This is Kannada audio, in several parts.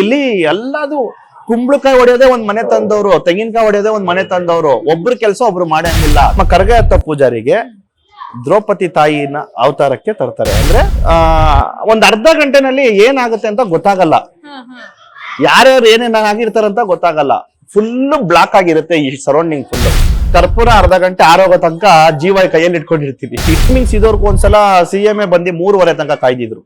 ಇಲ್ಲಿ ಎಲ್ಲದು ಕುಂಬಳಕಾಯಿ ಹೊಡೆಯೋದೇ ಒಂದ್ ಮನೆ ತಂದವರು ತೆಂಗಿನಕಾಯಿ ಹೊಡೆಯೋದೇ ಒಂದ್ ಮನೆ ತಂದವರು ಒಬ್ರು ಕೆಲಸ ಒಬ್ರು ಮಾಡಂಗಿಲ್ಲ ನಮ್ಮ ಕರಗ ಪೂಜಾರಿಗೆ ದ್ರೌಪದಿ ತಾಯಿನ ಅವತಾರಕ್ಕೆ ತರ್ತಾರೆ. ಅಂದ್ರೆ ಆ ಒಂದ್ ಅರ್ಧ ಗಂಟೆನಲ್ಲಿ ಏನಾಗುತ್ತೆ ಅಂತ ಗೊತ್ತಾಗಲ್ಲ. ಯಾರ್ಯಾರು ಏನೇನ್ ಆಗಿರ್ತಾರಂತ ಗೊತ್ತಾಗಲ್ಲ. ಫುಲ್ಲು ಬ್ಲಾಕ್ ಆಗಿರುತ್ತೆ ಈ ಸರೌಂಡಿಂಗ್ ಫುಲ್ ಕರ್ಪೂರ ಅರ್ಧ ಗಂಟೆ ಆರೋಗೋ ತನಕ ಜೀವ ಕೈಯಲ್ಲಿ ಇಟ್ಕೊಂಡಿರ್ತೀವಿ ಮೀನ್ಸ್ ಇದೋರ್ಗು ಒಂದ್ಸಲ ಸಿ ಎಂ ಎ ಬಂದು ಮೂರುವರೆ ತನಕ ಕಾಯ್ದಿದ್ರು.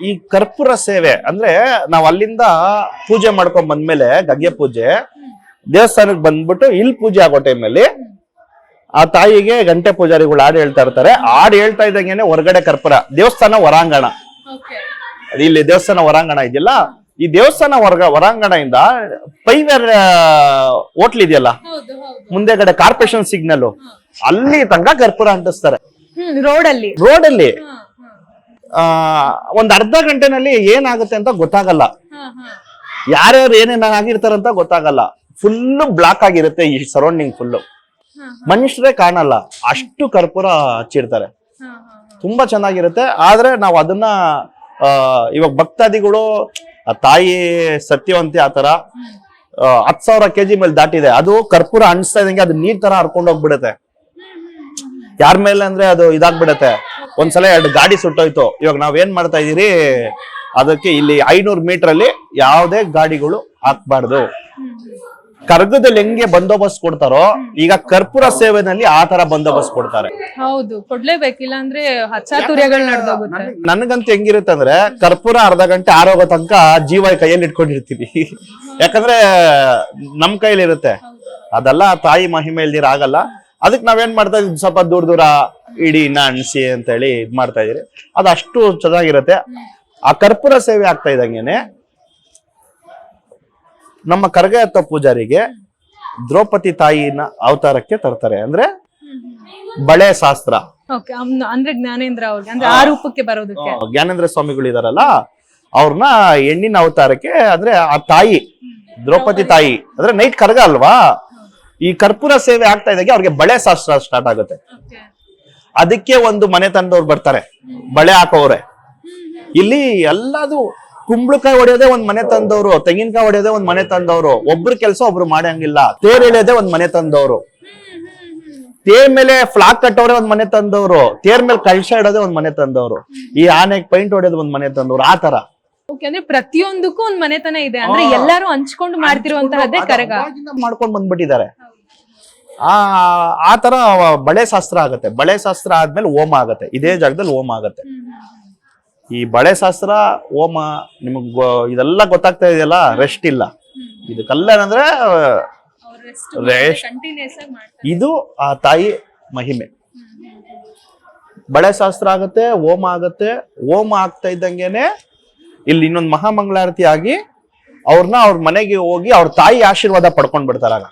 ಈ ಕರ್ಪೂರ ಸೇವೆ ಅಂದ್ರೆ ನಾವ್ ಅಲ್ಲಿಂದ ಪೂಜೆ ಮಾಡ್ಕೊಂಡ್ ಬಂದ್ಮೇಲೆ ಗಗ್ಗೆ ಪೂಜೆ ದೇವಸ್ಥಾನಕ್ಕೆ ಬಂದ್ಬಿಟ್ಟು ಇಲ್ಲಿ ಪೂಜೆ ಆಗೋ ಟೈಮಲ್ಲಿ ಆ ತಾಯಿಗೆ ಗಂಟೆ ಪೂಜಾರಿಗಳು ಹಾಡು ಹೇಳ್ತಾ ಇರ್ತಾರೆ. ಹಾಡು ಹೇಳ್ತಾ ಇದ್ದಂಗೆನೆ ಹೊರಗಡೆ ಕರ್ಪೂರ ದೇವಸ್ಥಾನ ಹೊರಾಂಗಣ. ಇಲ್ಲಿ ದೇವಸ್ಥಾನ ಹೊರಾಂಗಣ ಇದೆಯಲ್ಲ ಈ ದೇವಸ್ಥಾನ ಹೊರಗ ಹೊರಾಂಗಣದಿಂದ ಪೈವರ್ ಹೋಟ್ಲ್ ಇದೆಯಲ್ಲ ಮುಂದೆ ಕಡೆ ಕಾರ್ಪೊರೇಷನ್ ಸಿಗ್ನಲ್ ಅಲ್ಲಿ ತನಕ ಕರ್ಪೂರ ಅಂಟಿಸ್ತಾರೆ. ಹ್ಮ್ ರೋಡ್ ಅಲ್ಲಿ. ರೋಡ್ ಅಲ್ಲಿ. ಆ, ಒಂದ್ ಅರ್ಧ ಗಂಟೆನಲ್ಲಿ ಏನಾಗುತ್ತೆ ಅಂತ ಗೊತ್ತಾಗಲ್ಲ. ಯಾರ್ಯಾರು ಏನೇನ ಆಗಿರ್ತಾರಂತ ಗೊತ್ತಾಗಲ್ಲ. ಫುಲ್ ಬ್ಲಾಕ್ ಆಗಿರುತ್ತೆ ಈ ಸರೌಂಡಿಂಗ್ ಫುಲ್ ಮನುಷ್ಯರೇ ಕಾಣಲ್ಲ. ಅಷ್ಟು ಕರ್ಪೂರ ಹಚ್ಚಿರ್ತಾರೆ. ತುಂಬಾ ಚೆನ್ನಾಗಿರುತ್ತೆ. ಆದ್ರೆ ನಾವು ಅದನ್ನ ಇವಾಗ ಭಕ್ತಾದಿಗಳು ತಾಯಿ ಸತ್ಯವಂತಿ ಆತರ ಹತ್ ಸಾವಿರ ಕೆಜಿ ಮೇಲೆ ದಾಟಿದೆ. ಅದು ಕರ್ಪೂರ ಅಣಿಸ್ತಾ ಇದ್ದಂಗೆ ಅದು ನೀರ್ ತರ ಹರ್ಕೊಂಡು ಹೋಗ್ಬಿಡುತ್ತೆ. ಯಾರ ಮೇಲೆ ಅಂದ್ರೆ ಅದು ಇದಾಗ್ಬಿಡತ್ತೆ. ಒಂದ್ಸಲ ಎರಡು ಗಾಡಿ ಸುಟ್ಟೋಯ್ತು. ಇವಾಗ ನಾವ್ ಏನ್ ಮಾಡ್ತಾ ಇದೀರಿ? ಅದಕ್ಕೆ ಇಲ್ಲಿ ಐನೂರು ಮೀಟರ್ ಅಲ್ಲಿ ಯಾವುದೇ ಗಾಡಿಗಳು ಹಾಕ್ಬಾರ್ದು. ಕರ್ಗದಲ್ಲಿ ಹೆಂಗೆ ಬಂದೋಬಸ್ತ್ ಕೊಡ್ತಾರೋ ಈಗ ಕರ್ಪೂರ ಸೇವೆನಲ್ಲಿ ಆ ತರ ಬಂದೋಬಸ್ತ್ ಕೊಡ್ತಾರೆ. ಹೌದು ಕೊಡ್ಲೇಬೇಕಿಲ್ಲ ಅಂದ್ರೆ ಹಚ್ಚಾತುರ್ಯಗಳು ನಡೆದೋಗುತ್ತೆ. ನನ್ಗಂತೂ ಹೆಂಗಿರುತ್ತೆ ಅಂದ್ರೆ ಕರ್ಪೂರ ಅರ್ಧ ಗಂಟೆ ಆರೋಗೋ ತನಕ ಜೀವ ಕೈಯಲ್ಲಿ ಇಟ್ಕೊಂಡಿರ್ತೀವಿ. ಯಾಕಂದ್ರೆ ನಮ್ ಕೈಲಿರುತ್ತೆ ಅದೆಲ್ಲ ತಾಯಿ ಮಹಿಮೆ ಇಲ್ದಿರ ಆಗಲ್ಲ. ಅದಕ್ಕೆ ನಾವೇನ್ ಮಾಡ್ತಾ ಇದ್ವಿ? ಸ್ವಲ್ಪ ದೂರ ದೂರ ಇಡಿ ಇನ್ನ ಅಣಿಸಿ ಅಂತ ಹೇಳಿ ಇದ್ ಮಾಡ್ತಾ ಇದೀರಿ. ಅದು ಅಷ್ಟು ಚೆನ್ನಾಗಿರುತ್ತೆ. ಆ ಕರ್ಪೂರ ಸೇವೆ ಆಗ್ತಾ ಇದ್ದಂಗೆನೆ ನಮ್ಮ ಕರಗ ಎತ್ತ ಪೂಜಾರಿಗೆ ದ್ರೌಪದಿ ತಾಯಿನ ಅವತಾರಕ್ಕೆ ತರ್ತಾರೆ. ಅಂದ್ರೆ ಬಳೆ ಶಾಸ್ತ್ರ. ಓಕೆ ಅಂದ್ರೆ ಜ್ಞಾನೇಂದ್ರ ಅವ್ರಿಗೆ. ಅಂದ್ರೆ ಆ ರೂಪಕ್ಕೆ ಬರೋದಕ್ಕೆ. ಜ್ಞಾನೇಂದ್ರ ಸ್ವಾಮಿಗಳು ಇದಾರಲ್ಲ ಅವ್ರನ್ನ ಹೆಣ್ಣಿನ ಅವತಾರಕ್ಕೆ ಅಂದ್ರೆ ಆ ತಾಯಿ ದ್ರೌಪದಿ ತಾಯಿ ಅಂದ್ರೆ ನೈಟ್ ಕರ್ಗ ಅಲ್ವಾ? ಈ ಕರ್ಪೂರ ಸೇವೆ ಆಗ್ತಾ ಇದ್ದಾಗೆ ಅವ್ರಿಗೆ ಬಳೆ ಶಾಸ್ತ್ರ ಸ್ಟಾರ್ಟ್ ಆಗುತ್ತೆ. ಅದಕ್ಕೆ ಒಂದು ಮನೆ ತಂದವ್ರು ಬರ್ತಾರೆ. ಬಳೆ ಹಾಕೋವ್ರೆ. ಇಲ್ಲಿ ಎಲ್ಲದು ಕುಂಬಳಕಾಯಿ ಹೊಡೆಯೋದೇ ಒಂದ್ ಮನೆ ತಂದವರು ತೆಂಗಿನಕಾಯಿ ಹೊಡೆಯೋದೇ ಒಂದ್ ಮನೆ ತಂದವರು ಒಬ್ರು ಕೆಲಸ ಒಬ್ರು ಮಾಡಂಗಿಲ್ಲ ತೇರ್ ಎಳೆಯೋದೇ ಒಂದ್ ಮನೆ ತಂದವರು. ತೇರ್ ಮೇಲೆ ಫ್ಲಾಕ್ ಕಟ್ಟೋರೆ ಒಂದ್ ಮನೆ ತಂದವರು. ತೇರ್ ಮೇಲೆ ಕಳ್ಸ ಇಡೋದೇ ಒಂದ್ ಮನೆ ತಂದವರು. ಈ ಆನೆಗೆ ಪೈಂಟ್ ಹೊಡೆಯೋದು ಒಂದ್ ಮನೆ ತಂದವರು. ಆ ತರ. ಓಕೆ ಅಂದ್ರೆ ಪ್ರತಿಯೊಂದಕ್ಕೂ ಒಂದ್ ಮನೆತನ ಇದೆ. ಅಂದ್ರೆ ಎಲ್ಲರೂ ಹಂಚ್ಕೊಂಡು ಮಾಡ್ತಿರುವಂತಹದ್ದೇ ಕರಗ. ಮಾಡ್ಕೊಂಡು ಬಂದ್ಬಿಟ್ಟಿದ್ದಾರೆ. ಆ ಆ ತರ ಬಳೆ ಶಾಸ್ತ್ರ ಆಗತ್ತೆ. ಬಳೆ ಶಾಸ್ತ್ರ ಆದ್ಮೇಲೆ ಓಮ ಆಗತ್ತೆ. ಇದೇ ಜಾಗದಲ್ಲಿ ಓಮ ಆಗತ್ತೆ. ಈ ಬಳೆ ಶಾಸ್ತ್ರ ಓಮ ನಿಮಗ್ ಗೊ- ಇದೆಲ್ಲ ಗೊತ್ತಾಗ್ತಾ ಇದೆಯಲ್ಲ? ರೆಸ್ಟ್ ಇಲ್ಲ. ಇದಕ್ಕೆಲ್ಲ ಏನಂದ್ರೆ Rest. ಇದು ಆ ತಾಯಿ ಮಹಿಮೆ. ಬಳೆ ಶಾಸ್ತ್ರ ಆಗತ್ತೆ ಓಮ ಆಗತ್ತೆ. ಓಮ ಆಗ್ತಾ ಇದ್ದಂಗೆನೆ ಇಲ್ಲಿ ಇನ್ನೊಂದು ಮಹಾಮಂಗಳಾರತಿ ಆಗಿ ಅವ್ರನ್ನ ಅವ್ರ ಮನೆಗೆ ಹೋಗಿ ಅವ್ರ ತಾಯಿ ಆಶೀರ್ವಾದ ಪಡ್ಕೊಂಡ್ ಬಿಡ್ತಾರಾಗ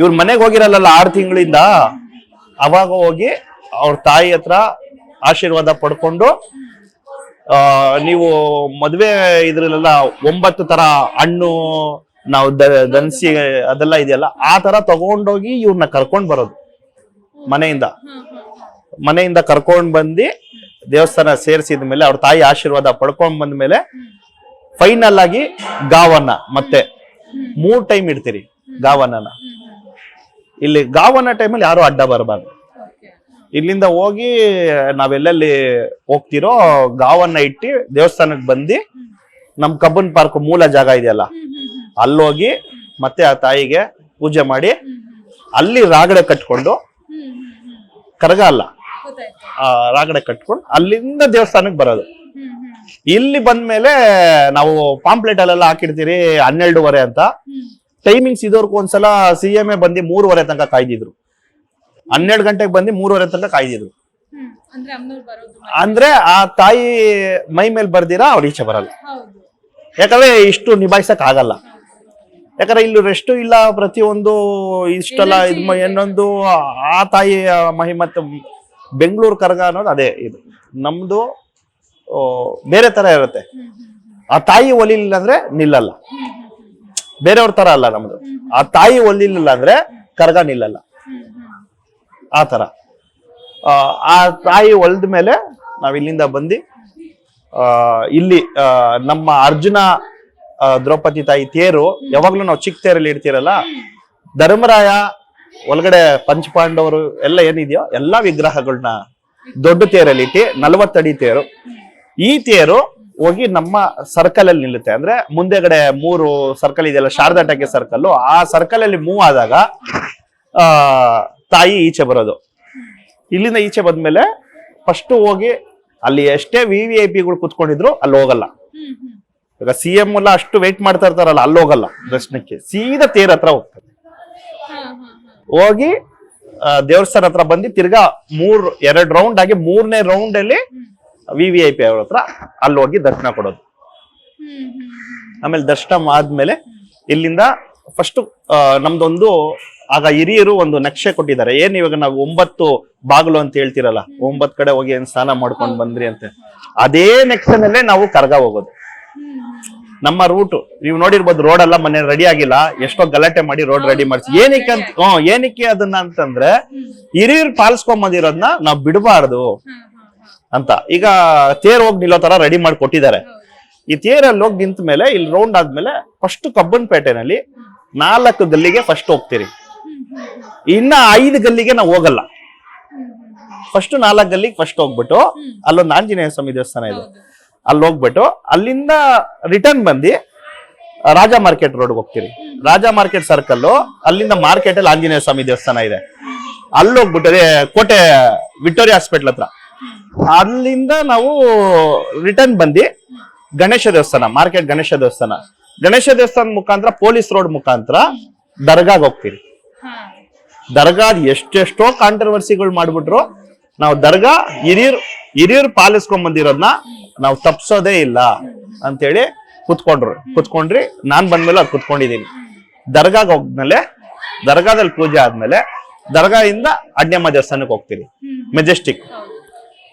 ಇವ್ರ ಮನೆಗೆ ಹೋಗಿರಲ್ಲ ಆರು ತಿಂಗಳಿಂದ? ಅವಾಗ ಹೋಗಿ ಅವ್ರ ತಾಯಿ ಹತ್ರ ಆಶೀರ್ವಾದ ಪಡ್ಕೊಂಡು, ಆ, ನೀವು ಮದ್ವೆ ಇದ್ರಲ್ಲೆಲ್ಲ ಒಂಬತ್ತು ತರ ಹಣ್ಣು, ನಾವು ದನ್ಸಿ ಅದೆಲ್ಲ ಇದೆಯಲ್ಲ, ಆ ತರ ತಗೊಂಡೋಗಿ ಇವ್ರನ್ನ ಕರ್ಕೊಂಡ್ ಬರೋದು ಮನೆಯಿಂದ. ಮನೆಯಿಂದ ಕರ್ಕೊಂಡ್ ಬಂದು ದೇವಸ್ಥಾನ ಸೇರಿಸಿದ ಮೇಲೆ ಅವ್ರ ತಾಯಿ ಆಶೀರ್ವಾದ ಪಡ್ಕೊಂಡ್ ಬಂದ ಮೇಲೆ ಫೈನಲ್ ಆಗಿ ಗಾವನ್ನ ಮತ್ತೆ ಮೂರ್ ಟೈಮ್ ಇಡ್ತೀರಿ ಗಾವನ್ನ ಇಲ್ಲಿ ಗಾವನ್ನ ಟೈಮಲ್ಲಿ ಯಾರು ಅಡ್ಡ ಬರಬಾರ್ದು. ಇಲ್ಲಿಂದ ಹೋಗಿ ನಾವೆಲ್ಲೆಲ್ಲಿ ಹೋಗ್ತಿರೋ ಗಾವನ್ನ ಇಟ್ಟು ದೇವಸ್ಥಾನಕ್ಕೆ ಬಂದು ನಮ್ ಕಬ್ಬನ್ ಪಾರ್ಕ್ ಮೂಲ ಜಾಗ ಇದೆಯಲ್ಲ, ಅಲ್ಲೋಗಿ ಮತ್ತೆ ಆ ತಾಯಿಗೆ ಪೂಜೆ ಮಾಡಿ ಅಲ್ಲಿ ರಾಗಡೆ ಕಟ್ಕೊಂಡು ಕರಗ ಅಲ್ಲ. ರಾಗಡೆ ಕಟ್ಕೊಂಡು ಅಲ್ಲಿಂದ ದೇವಸ್ಥಾನಕ್ಕೆ ಬರೋದು. ಇಲ್ಲಿ ಬಂದ್ಮೇಲೆ ನಾವು ಪಾಂಪ್ಲೆಟ್ ಅಲ್ಲೆಲ್ಲ ಹಾಕಿರ್ತೀರಿ ಹನ್ನೆರಡುವರೆ ಅಂತ. ಟೈಮಿಂಗ್ಸ್ ಇದೋರ್ಗು ಒಂದ್ಸಲ ಸಿ ಎಂ ಎ ಬಂದು ಮೂರುವರೆ ತನಕ ಕಾಯ್ದಿದ್ರು. ಹನ್ನೆರಡು ಗಂಟೆಗೆ ಬಂದು ಮೂರುವರೆ ತನಕ ಕಾಯ್ದಿದ್ರು. ಅಂದ್ರೆ ಆ ತಾಯಿ ಮೈ ಮೇಲೆ ಬರ್ದಿರಾ ಅವ್ರು ಈಚೆ ಬರಲ್ಲ. ಯಾಕಂದ್ರೆ ಇಷ್ಟು ನಿಭಾಯಿಸಕ್ ಆಗಲ್ಲ. ಯಾಕಂದ್ರೆ ಇಲ್ಲಿ ರೆಸ್ಟು ಇಲ್ಲ ಪ್ರತಿಯೊಂದು ಇಷ್ಟೆಲ್ಲ ಇದು ಇನ್ನೊಂದು ಆ ತಾಯಿ ಮಹಿಮತ್ ಬೆಂಗಳೂರು ಕರಗ ಅನ್ನೋದು ಅದೇ ಇದು. ನಮ್ದು ಬೇರೆ ತರ ಇರುತ್ತೆ. ಆ ತಾಯಿ ಒಲಿಲಿಲ್ಲ ಅಂದ್ರೆ ನಿಲ್ಲಲ್ಲ. ಬೇರೆಯವ್ರ ತರ ಅಲ್ಲ ನಮ್ದು. ಆ ತಾಯಿ ಒಲಿಲಿಲ್ಲ ಅಂದ್ರೆ ಕರಗ ನಿಲ್ಲಲ್ಲ. ಆ ತರ. ಆ, ತಾಯಿ ಒಲ್ದ ಮೇಲೆ ನಾವ್ ಇಲ್ಲಿಂದ ಬಂದು ಇಲ್ಲಿ ನಮ್ಮ ಅರ್ಜುನ ದ್ರೌಪದಿ ತಾಯಿ ತೇರು ಯಾವಾಗ್ಲೂ ನಾವು ಚಿಕ್ಕ ತೇರಲ್ಲಿ ಇಡ್ತೀರಲ್ಲ ಧರ್ಮರಾಯ ಒಳಗಡೆ ಪಂಚಪಾಂಡವರು ಎಲ್ಲ ಏನಿದೆಯೋ ಎಲ್ಲಾ ವಿಗ್ರಹಗಳನ್ನ ದೊಡ್ಡ ತೇರಲ್ಲಿ ಇಟ್ಟು ನಲವತ್ತಡಿ ತೇರು. ಈ ತೇರು ಹೋಗಿ ನಮ್ಮ ಸರ್ಕಲ್ ಅಲ್ಲಿ ನಿಲ್ಲುತ್ತೆ. ಅಂದ್ರೆ ಮುಂದೆಗಡೆ ಮೂರು ಸರ್ಕಲ್ ಇದೆಯಲ್ಲ, ಶಾರದಾ ಟಕ್ಕೆ ಸರ್ಕಲ್ ಆ ಸರ್ಕಲ್ ಅಲ್ಲಿ ಮೂವ್ ಆದಾಗ, ಆ, ತಾಯಿ ಈಚೆ ಬರೋದು. ಇಲ್ಲಿಂದ ಈಚೆ ಬಂದ್ಮೇಲೆ ಫಸ್ಟ್ ಹೋಗಿ ಅಲ್ಲಿ ಎಷ್ಟೇ ವಿ ವಿ ಐ ಪಿಗಳು ಕುತ್ಕೊಂಡಿದ್ರು ಅಲ್ಲಿ ಹೋಗಲ್ಲ. ಈಗ ಸಿ ಎಂ ಎಲ್ಲ ಅಷ್ಟು ವೆಯ್ಟ್ ಮಾಡ್ತಾ ಇರ್ತಾರಲ್ಲ, ಅಲ್ಲಿ ಹೋಗಲ್ಲ ದರ್ಶನಕ್ಕೆ ಸೀದಾ ತೇರ್ ಹತ್ರ ಹೋಗ್ತಾರೆ. ಹೋಗಿ ದೇವಸ್ಥಾನ ಹತ್ರ ಬಂದು ತಿರ್ಗಾ ಮೂರ್, ಎರಡ್ ರೌಂಡ್ ಆಗಿ ಮೂರನೇ ರೌಂಡ್ ಅಲ್ಲಿ ವಿ ವಿ ಐ ಪಿ ಅವ್ರ ಹತ್ರ ಅಲ್ಲಿ ಹೋಗಿ ದರ್ಶನ ಕೊಡೋದು. ಆಮೇಲೆ ದರ್ಶನ ಆದ್ಮೇಲೆ ಇಲ್ಲಿಂದ ಫಸ್ಟ್ ನಮ್ದೊಂದು, ಆಗ ಹಿರಿಯರು ಒಂದು ನಕ್ಷೆ ಕೊಟ್ಟಿದ್ದಾರೆ. ಏನ್ ಇವಾಗ ನಾವು ಒಂಬತ್ತು ಬಾಗಿಲು ಅಂತ ಹೇಳ್ತಿರಲ್ಲ, ಒಂಬತ್ ಕಡೆ ಹೋಗಿ ಏನ್ ಸ್ನಾನ ಮಾಡ್ಕೊಂಡ್ ಬಂದ್ರಿ ಅಂತ. ಅದೇ ನಕ್ಷೆನಲ್ಲೇ ನಾವು ಕರ್ಗ ಹೋಗೋದು. ನಮ್ಮ ರೂಟ್ ನೀವು ನೋಡಿರ್ಬೋದು ರೋಡ್ ಎಲ್ಲ ಮನೆ ರೆಡಿ ಆಗಿಲ್ಲ. ಎಷ್ಟೋ ಗಲಾಟೆ ಮಾಡಿ ರೋಡ್ ರೆಡಿ ಮಾಡಿಸಿ. ಏನಕ್ಕೆ ಅಂತ ಹ್ಮ್ ಏನಕ್ಕೆ ಅದನ್ನ ಅಂತಂದ್ರೆ ಹಿರಿಯರು ಪಾಲಿಸ್ಕೊಂಡ್ ಬಂದಿರೋದನ್ನ ನಾವ್ ಬಿಡಬಾರ್ದು ಅಂತ. ಈಗ ತೇರ್ ಹೋಗಿ ನಿಲ್ಲೋ ತರ ರೆಡಿ ಮಾಡಿ ಕೊಟ್ಟಿದ್ದಾರೆ. ಈ ತೇರಲ್ಲಿ ಹೋಗಿ ನಿಂತ ಮೇಲೆ ಇಲ್ಲಿ ರೌಂಡ್ ಆದ್ಮೇಲೆ ಫಸ್ಟ್ ಕಬ್ಬನ್ಪೇಟೆನಲ್ಲಿ ನಾಲ್ಕು ಗಲ್ಲಿಗೆ ಫಸ್ಟ್ ಹೋಗ್ತೀರಿ. ಇನ್ನ ಐದು ಗಲ್ಲಿಗೆ ನಾವು ಹೋಗಲ್ಲ. ಫಸ್ಟ್ ನಾಲ್ಕು ಗಲ್ಲಿಗೆ ಫಸ್ಟ್ ಹೋಗ್ಬಿಟ್ಟು ಅಲ್ಲೊಂದು ಆಂಜನೇಯ ಸ್ವಾಮಿ ದೇವಸ್ಥಾನ ಇದೆ. ಅಲ್ಲಿ ಹೋಗ್ಬಿಟ್ಟು ಅಲ್ಲಿಂದ ರಿಟರ್ನ್ ಬಂದು ರಾಜ ಮಾರ್ಕೆಟ್ ರೋಡ್ ಹೋಗ್ತೀರಿ. ರಾಜ ಮಾರ್ಕೆಟ್ ಸರ್ಕಲ್ ಅಲ್ಲಿಂದ ಮಾರ್ಕೆಟ್ ಅಲ್ಲಿ ಆಂಜನೇಯ ಸ್ವಾಮಿ ದೇವಸ್ಥಾನ ಇದೆ. ಅಲ್ಲಿ ಹೋಗ್ಬಿಟ್ಟು ಅದೇ ಕೋಟೆ ವಿಕ್ಟೋರಿಯಾ ಹಾಸ್ಪಿಟ್ಲ್ ಹತ್ರ. ಅಲ್ಲಿಂದ ನಾವು ರಿಟರ್ನ್ ಬಂದು ಗಣೇಶ ದೇವಸ್ಥಾನ ಮಾರ್ಕೆಟ್ ಗಣೇಶ ದೇವಸ್ಥಾನ. ಗಣೇಶ ದೇವಸ್ಥಾನ ಮುಖಾಂತರ ಪೊಲೀಸ್ ರೋಡ್ ಮುಖಾಂತರ ದರ್ಗಾಗ್ ಹೋಗ್ತೀರಿ. ದರ್ಗಾ ಎಷ್ಟೆಷ್ಟೋ ಕಾಂಟ್ರವರ್ಸಿಗಳು ಮಾಡ್ಬಿಟ್ರು, ನಾವು ದರ್ಗಾ ಹಿರಿಯರ್, ಹಿರಿಯರು ಪಾಲಿಸ್ಕೊಂಡ್ ಬಂದಿರೋದ್ನ ನಾವು ತಪ್ಸೋದೇ ಇಲ್ಲ ಅಂತೇಳಿ ಕುತ್ಕೊಂಡ್ರು. ಕುತ್ಕೊಂಡ್ರಿ ನಾನ್ ಬಂದ್ಮೇಲೆ ಅದು ಕುತ್ಕೊಂಡಿದ್ದೀನಿ ದರ್ಗಾಗ ಹೋದ್ಮೇಲೆ ದರ್ಗಾದಲ್ಲಿ ಪೂಜೆ ಆದ್ಮೇಲೆ ದರ್ಗಾದಿಂದ ಅಣ್ಯಮ್ಮ ದೇವಸ್ಥಾನಕ್ಕೆ ಹೋಗ್ತೀರಿ. ಮೆಜೆಸ್ಟಿಕ್.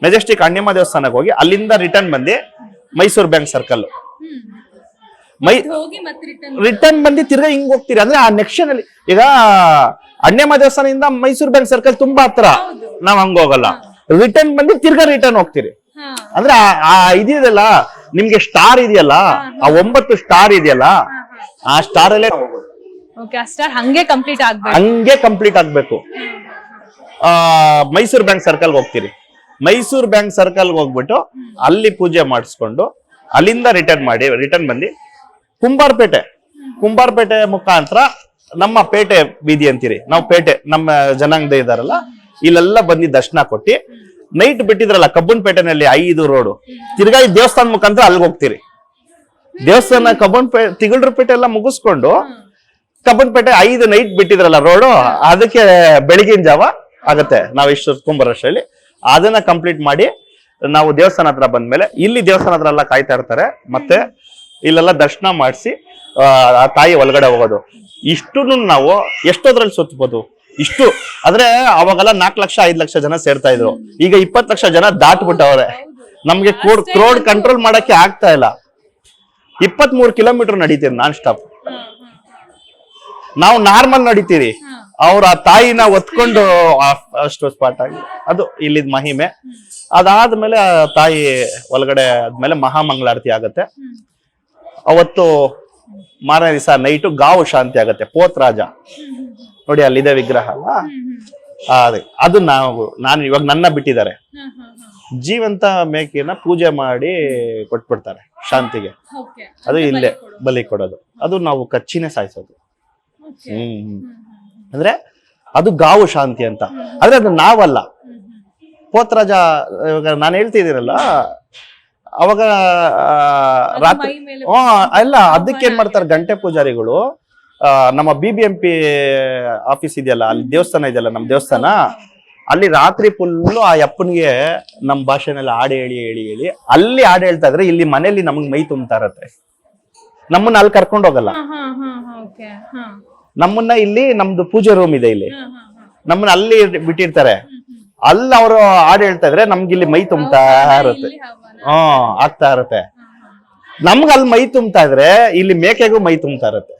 ಮೆಜೆಸ್ಟಿಕ್ ಅಣ್ಯಮ್ಮ ದೇವಸ್ಥಾನಕ್ಕೆ ಹೋಗಿ ಅಲ್ಲಿಂದ ರಿಟರ್ನ್ ಬಂದು ಮೈಸೂರು ಬ್ಯಾಂಕ್ ಸರ್ಕಲ್ ಮೈ ರಿಟರ್ನ್ ಬಂದು ತಿರ್ಗಾ ಹಿಂಗ್ ಹೋಗ್ತೀರಿ. ಅಂದ್ರೆ ಆ ನೆಕ್ಷನ್ ಅಲ್ಲಿ ಈಗ ಅಣ್ಯಮ್ಮ ದೇವಸ್ಥಾನದಿಂದ ಮೈಸೂರು ಬ್ಯಾಂಕ್ ಸರ್ಕಲ್ ತುಂಬಾ ಹತ್ರ. ನಾವ್ ಹಂಗ ಹೋಗಲ್ಲ. ರಿಟರ್ನ್ ಬಂದು ತಿರ್ಗಾ ರಿಟರ್ನ್ ಹೋಗ್ತೀರಿ. ಅಂದ್ರೆ ಆ- ಇದೆಯಲ್ಲ ನಿಮ್ಗೆ ಸ್ಟಾರ್ ಇದೆಯಲ್ಲ ಆ ಒಂಬತ್ತು ಸ್ಟಾರ್ ಇದೆಯಲ್ಲ ಆ ಸ್ಟಾರ್ ಅಲ್ಲೇ ಹೋಗೋದು. ಓಕೆ ಆ ಸ್ಟಾರ್ ಹಂಗೆ ಕಂಪ್ಲೀಟ್ ಆಗ್ಬೇಕು. ಹಂಗೆ ಕಂಪ್ಲೀಟ್ ಆಗ್ಬೇಕು. ಆ ಮೈಸೂರು ಬ್ಯಾಂಕ್ ಸರ್ಕಲ್ ಹೋಗ್ತೀರಿ. ಮೈಸೂರು ಬ್ಯಾಂಕ್ ಸರ್ಕಲ್ ಹೋಗ್ಬಿಟ್ಟು ಅಲ್ಲಿ ಪೂಜೆ ಮಾಡಿಸ್ಕೊಂಡು ಅಲ್ಲಿಂದ ರಿಟರ್ನ್ ಮಾಡಿ ರಿಟರ್ನ್ ಬಂದಿ ಕುಂಬಾರ್ಪೇಟೆ. ಕುಂಬಾರ್ಪೇಟೆ ಮುಖಾಂತರ ನಮ್ಮ ಪೇಟೆ ಬೀದಿ ಅಂತೀರಿ. ನಾವು ಪೇಟೆ ನಮ್ಮ ಜನಾಂಗದ ಇದಾರಲ್ಲ ಇಲ್ಲೆಲ್ಲ ಬಂದಿ ದರ್ಶನ ಕೊಟ್ಟು ನೈಟ್ ಬಿಟ್ಟಿದ್ರಲ್ಲ, ಕಬ್ಬನ್ಪೇಟೆನಲ್ಲಿ ಐದು ರೋಡು ತಿರ್ಗಾ ಈ ದೇವಸ್ಥಾನ ಮುಖಾಂತರ ಅಲ್ಲಿಗೆ ಹೋಗ್ತೀರಿ. ದೇವಸ್ಥಾನ ಕಬ್ಬನ್ಪೇಟೆ ತಿಗಳರಪೇಟೆ ಎಲ್ಲ ಮುಗಿಸ್ಕೊಂಡು, ಕಬ್ಬನ್ಪೇಟೆ ಐದು ನೈಟ್ ಬಿಟ್ಟಿದ್ರಲ್ಲ ರೋಡು ಅದಕ್ಕೆ ಬೆಳಗಿನ ಜಾವ ಆಗತ್ತೆ. ನಾವು ಇಷ್ಟು ಕುಂಬರಷ್ಟರಲ್ಲಿ ಅದನ್ನ ಕಂಪ್ಲೀಟ್ ಮಾಡಿ ನಾವು ದೇವಸ್ಥಾನ ಹತ್ರ ಬಂದ್ಮೇಲೆ, ಇಲ್ಲಿ ದೇವಸ್ಥಾನ ಹತ್ರ ಎಲ್ಲ ಕಾಯ್ತಾ ಇರ್ತಾರೆ. ಮತ್ತೆ ಇಲ್ಲೆಲ್ಲ ದರ್ಶನ ಮಾಡಿಸಿ, ಆ ತಾಯಿ ಒಳಗಡೆ ಹೋಗೋದು. ಇಷ್ಟು ನಾವು ಎಷ್ಟೋದ್ರಲ್ಲಿ ಸುತ್ತಬೋದು ಇಷ್ಟು. ಆದ್ರೆ ಅವಾಗೆಲ್ಲ ನಾಲ್ಕು ಲಕ್ಷ ಐದು ಲಕ್ಷ ಜನ ಸೇರ್ತಾ ಇದ್ರು. ಈಗ ಇಪ್ಪತ್ತು ಲಕ್ಷ ಜನ ದಾಟ್ಬಿಟ್ಟವ್ರೆ. ನಮ್ಗೆ ಕ್ರೋಡ್ ಕಂಟ್ರೋಲ್ ಮಾಡಕ್ಕೆ ಆಗ್ತಾ ಇಲ್ಲ. ಇಪ್ಪತ್ತ್ ಮೂರು ಕಿಲೋಮೀಟರ್ ನಡೀತೀರಿ ನಾನ್ ಸ್ಟಾಪ್ ನಾವು ನಾರ್ಮಲ್ ನಡೀತೀರಿ. ಅವ್ರ ಆ ತಾಯಿನ ಒತ್ಕೊಂಡು ಆ- ಅಷ್ಟು ಸ್ಪಾಟ್ ಆಗಿ. ಅದು ಇಲ್ಲಿದ್ ಮಹಿಮೆ. ಅದಾದ್ಮೇಲೆ ಆ ತಾಯಿ ಒಳಗಡೆ ಆದ್ಮೇಲೆ ಮಹಾಮಂಗಳಾರತಿ ಆಗತ್ತೆ. ಅವತ್ತು ಮಾರನೇ ದಿವಸ ನೈಟು ಗಾವು ಶಾಂತಿ ಆಗತ್ತೆ ಪೋತ್ರಾಜ. ನೋಡಿ ಅಲ್ಲಿದೆ ವಿಗ್ರಹ ಅಲ್ಲ? ಅದೇ. ಅದು ನಾವು ನಾನು ಇವಾಗ ನನ್ನ ಬಿಟ್ಟಿದ್ದಾರೆ. ಜೀವಂತ ಮೇಕೆನ ಪೂಜೆ ಮಾಡಿ ಕೊಟ್ಬಿಡ್ತಾರೆ ಶಾಂತಿಗೆ. ಅದು ಇಲ್ಲೇ ಬಲಿ ಕೊಡೋದು. ಅದು ನಾವು ಕಚ್ಚಿನೇ ಸಾಯಿಸೋದು. ಹ್ಮ್. ಅಂದ್ರೆ ಅದು ಗಾವು ಶಾಂತಿ ಅಂತ. ಆದ್ರೆ ಅದು ನಾವಲ್ಲ. ಪೋತ್ರಾಜ ಇವಾಗ ನಾನು ಹೇಳ್ತಿದ್ದೀರಲ್ಲ ಅವಾಗ ರಾತ್ರಿ ಹ್ಮ್ ಅಲ್ಲ ಅದಕ್ಕೆ ಏನ್ ಮಾಡ್ತಾರೆ ಗಂಟೆ ಪೂಜಾರಿಗಳು? ನಮ್ಮ B B M P office ಇದೆಯಲ್ಲ ಅಲ್ಲಿ ದೇವಸ್ಥಾನ ಇದೆಯಲ್ಲ ನಮ್ಮ ದೇವಸ್ಥಾನ ಅಲ್ಲಿ ರಾತ್ರಿ ಫುಲ್ಲು ಆ ಅಪ್ಪನಿಗೆ ನಮ್ಮ ಭಾಷೆನೆಲ್ಲ ಹಾಡು ಹೇಳಿ ಹೇಳಿ ಹೇಳಿ ಅಲ್ಲಿ ಹಾಡು ಹೇಳ್ತಾ ಇದ್ರೆ ಇಲ್ಲಿ ಮನೇಲಿ ನಮಗೆ ಮೈ ತುಂಬ್ತಾ ಇರತ್ತೆ. ನಮ್ಮನ್ನ ಅಲ್ಲಿ ಕರ್ಕೊಂಡು ಹೋಗಲ್ಲ. ನಮ್ಮನ್ನ ಇಲ್ಲಿ ನಮ್ದು ಪೂಜೆ ರೂಮ್ ಇದೆ ಇಲ್ಲಿ. ನಮ್ಮನ್ನ ಅಲ್ಲಿ ಬಿಟ್ಟಿರ್ತಾರೆ. ಅಲ್ಲಿ ಅವರು ಹಾಡು ಹೇಳ್ತಾ ಇದ್ರೆ ನಮ್ಗೆ ಇಲ್ಲಿ ಮೈ ತುಂಬ್ತಾ ಇರುತ್ತೆ. ಹ್ಮ್ ಆಗ್ತಾ ಇರತ್ತೆ. ನಮ್ಗೆ ಅಲ್ಲಿ ಮೈ ತುಂಬ್ತಾ ಇದ್ರೆ ಇಲ್ಲಿ ಮೇಕೆಗೂ ಮೈ ತುಂಬ್ತಾ ಇರತ್ತೆ.